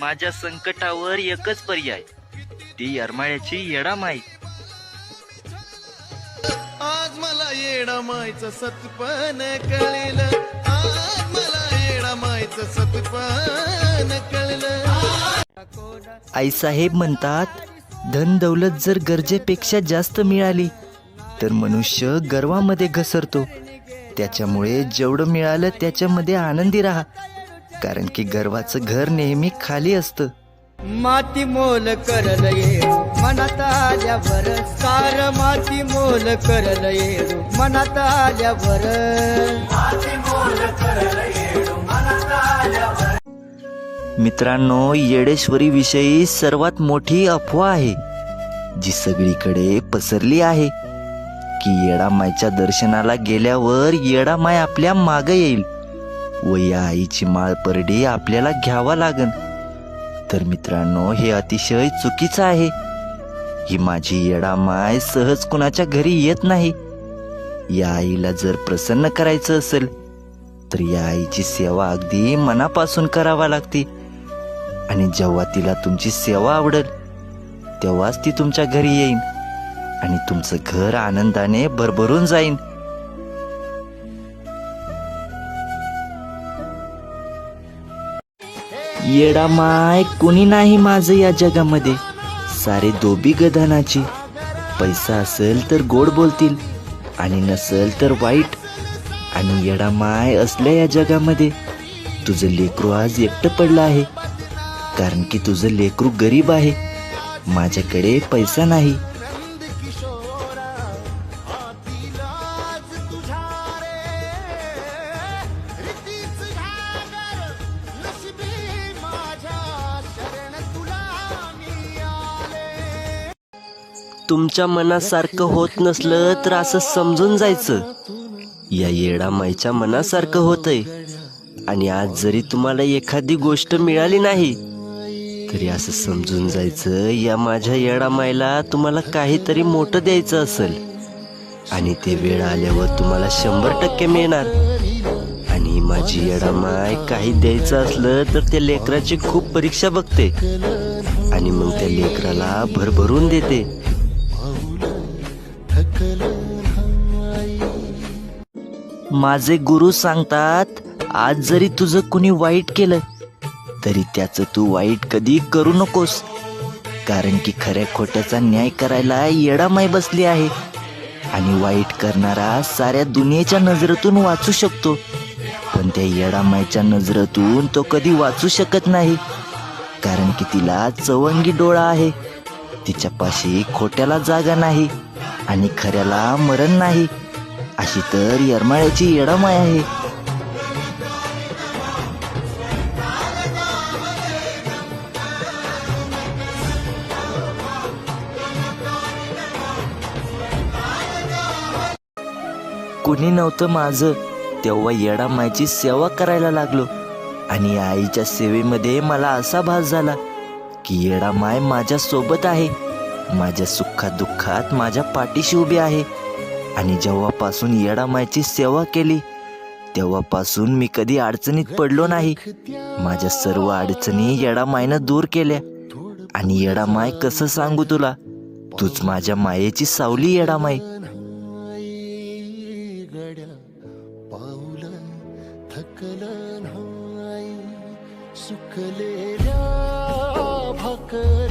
माझ्या संकटावर एकच पर्याय. ती यरमाळ्याची येडा माई आज मला येडा मायचं सतपण कळेल. आज मला येडा मायचं सतपण कळलं. आईसाहेब म्हणतात धन दौलत जर गरजेपेक्षा जास्त मिळाली तर मनुष्य गर्वामध्ये घसरतो. त्याच्यामुळे जेवढं मिळालं त्याच्यामध्ये आनंदी राहा. कारण की गर्वाचं घर नेहमी खाली असतं. माती मोल करल येडू मनात आल्यावर सार माती मोल करल येडू मनात आल्यावर मित्रांनो येडेश्वरी विषयी सर्वात मोठी अफवा आहे जी सगळीकडे पसरली आहे. की येडामायच्या दर्शनाला गेल्यावर येडामाय आपल्या माग येईल. व या आईची माळ परडे आपल्याला घ्यावा लागन. तर मित्रांनो हे अतिशय चुकीचं आहे. ही माझी येडामाय सहज कुणाच्या घरी येत नाही. या आईला जर प्रसन्न करायचं असेल तर या आईची सेवा अगदी मनापासून करावा लागते. आणि जेव्हा तिला तुमची सेवा आवडेल तेव्हाच ती तुमच्या घरी येईन. आणि तुमचं घर आनंदाने भरभरून जाईन. येडा माय कुणी नाही माझं या जगामध्ये. सारे दोबी गधानाची पैसा असेल तर गोड बोलतील आणि नसेल तर वाईट. आणि येडा माय असल्या या जगामध्ये तुझं लेकरू आज एकटं पडलं आहे. कारण की तुझं लेकरू गरीब आहे. माझ्याकडे पैसा नाही. तुमच्या मनासारखं होत नसलं तर असं समजून जायचं. या येडामाईच्या मनासारखं होतंय. आणि आज जरी तुम्हाला एखादी गोष्ट मिळाली नाही तरी असं समजून जायचं या माझ्या येडामाईला तुम्हाला काहीतरी मोठं द्यायचं असेल. आणि ते वेळ आल्यावर तुम्हाला शंभर टक्के मिळणार. आणि माझी माझी येडामाय काही द्यायचं असलं तर त्या लेकराची खूप परीक्षा बघते. आणि मग त्या लेकराला भरभरून देते. माझे गुरु सांगतात आज जरी तुझं कुणी वाईट केलं तरी त्याचं तू वाईट कधी करू नकोस. कारण की खऱ्या खोट्याचा न्याय करायला येडामाय बसली आहे. आणि वाईट करणारा साऱ्या दुनियेच्या नजरेतून वाचू शकतो. पण त्या येडामाईच्या नजरेतून तो कधी वाचू शकत नाही. कारण की तिला चवंगी डोळा आहे. तिच्यापाशी खोट्याला जागा नाही. आणि खऱ्याला मरण नाही. अशी तर यरमाळ्याची येडामाय आहे. कुणी नव्हतं माझं तेव्हा येडामायची सेवा करायला लागलो. आणि आईच्या सेवेमध्ये मला असा भास झाला की येडामाय माझ्या सोबत आहे. माझ्या सुखात दुःखात माझ्या पाठीशी उभी आहे. आणि जेव्हापासून येडामायची सेवा केली तेव्हापासून मी कधी अडचणीत पडलो नाही. माझ्या सर्व अडचणी येडामायनं दूर केल्या. आणि येडामाय कसं सांगू तुला? तूच माझ्या मायेची सावली येडामाय थकल